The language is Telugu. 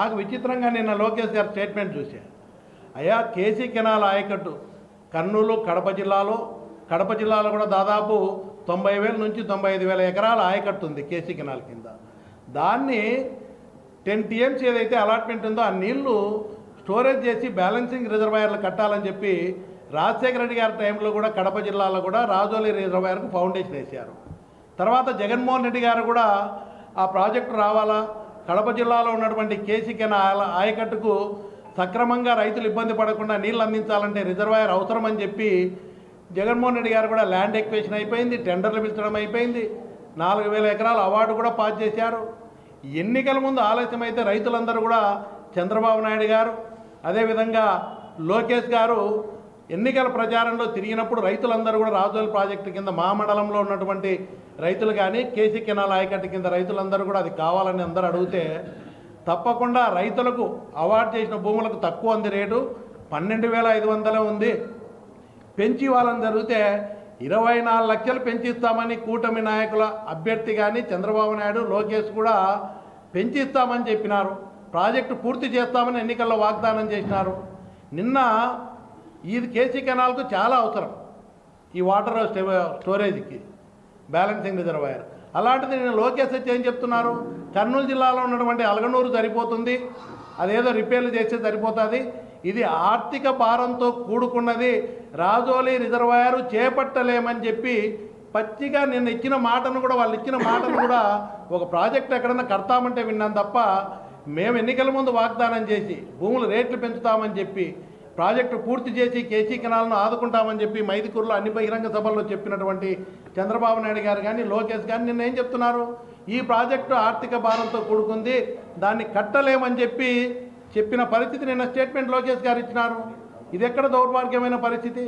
నాకు విచిత్రంగా నిన్న లోకేష్ గారి స్టేట్మెంట్ చూసా అయ్యా కేసీ కెనాల్ ఆయకట్టు కర్నూలు కడప జిల్లాలో కడప జిల్లాలో కూడా దాదాపు తొంభై వేల నుంచి తొంభై ఐదు వేల ఎకరాల ఆయకట్టు ఉంది కేసీ కెనాల్ కింద. దాన్ని టెన్ టీఎంసీ ఏదైతే అలాట్మెంట్ ఉందో ఆ నీళ్ళు స్టోరేజ్ చేసి బ్యాలెన్సింగ్ రిజర్వాయర్లు కట్టాలని చెప్పి రాజశేఖర రెడ్డి గారి టైంలో కూడా కడప జిల్లాలో కూడా రాజోలి రిజర్వాయర్కు ఫౌండేషన్ వేశారు. తర్వాత జగన్మోహన్ రెడ్డి గారు కూడా ఆ ప్రాజెక్టు రావాలా? కడప జిల్లాలో ఉన్నటువంటి కేసికెన ఆయకట్టుకు సక్రమంగా రైతులు ఇబ్బంది పడకుండా నీళ్ళు అందించాలంటే రిజర్వాయర్ అవసరమని చెప్పి జగన్మోహన్ రెడ్డి గారు కూడా ల్యాండ్ ఎక్వేషన్ అయిపోయింది టెండర్లు పిలిచడం అయిపోయింది. నాలుగు వేల ఎకరాల అవార్డు కూడా పాస్ చేశారు. ఎన్నికల ముందు ఆలస్యం అయితే రైతులందరూ కూడా చంద్రబాబు నాయుడు గారు అదేవిధంగా లోకేష్ గారు ఎన్నికల ప్రచారంలో తిరిగినప్పుడు రైతులందరూ కూడా రాజోల్ ప్రాజెక్టు కింద మా మండలంలో ఉన్నటువంటి రైతులు కానీ కేసీ కెనాల్ ఆయకట్టు కింద రైతులందరూ కూడా అది కావాలని అందరూ అడిగితే తప్పకుండా రైతులకు అవార్డు చేసిన భూములకు తక్కువ ఉంది రేటు పన్నెండు వేల ఐదు వందలే ఉంది. పెంచి వాళ్ళని జరిగితే ఇరవై నాలుగు లక్షలు పెంచిస్తామని కూటమి నాయకుల అభ్యర్థి కానీ చంద్రబాబు నాయుడు లోకేష్ కూడా పెంచిస్తామని చెప్పినారు. ప్రాజెక్టు పూర్తి చేస్తామని ఎన్నికల్లో వాగ్దానం చేసినారు. నిన్న ఇది కేసీ కెనాల్కు చాలా అవసరం. ఈ వాటర్ స్టోరేజ్కి బ్యాలెన్సింగ్ రిజర్వాయర్. అలాంటిది నేను లోకేష్ వచ్చి ఏం చెప్తున్నారు? కర్నూలు జిల్లాలో ఉన్నటువంటి అలగనూరు సరిపోతుంది. అదేదో రిపేర్లు చేస్తే సరిపోతుంది. ఇది ఆర్థిక భారంతో కూడుకున్నది. రాజోలి రిజర్వాయర్ చేపట్టలేమని చెప్పి పచ్చిగా నిన్న ఇచ్చిన మాటను కూడా వాళ్ళు ఇచ్చిన మాటను కూడా ఒక ప్రాజెక్ట్ ఎక్కడన్నా కడతామంటే విన్నాం తప్ప మేము ఎన్నికల ముందు వాగ్దానం చేసి భూములు రేట్లు పెంచుతామని చెప్పి ప్రాజెక్టు పూర్తి చేసి కేసీ కెనాల్ను ఆదుకుంటామని చెప్పి మైదుకూరులో అన్ని బహిరంగ సభల్లో చెప్పినటువంటి చంద్రబాబు నాయుడు గారు కానీ లోకేష్ కానీ నిన్న ఏం చెప్తున్నారు? ఈ ప్రాజెక్టు ఆర్థిక భారంతో కూడుకుంది దాన్ని కట్టలేమని చెప్పి చెప్పిన పరిస్థితి నిన్న స్టేట్మెంట్ లోకేష్ గారు ఇచ్చినారు. ఇది ఎక్కడ దౌర్భాగ్యమైన పరిస్థితి?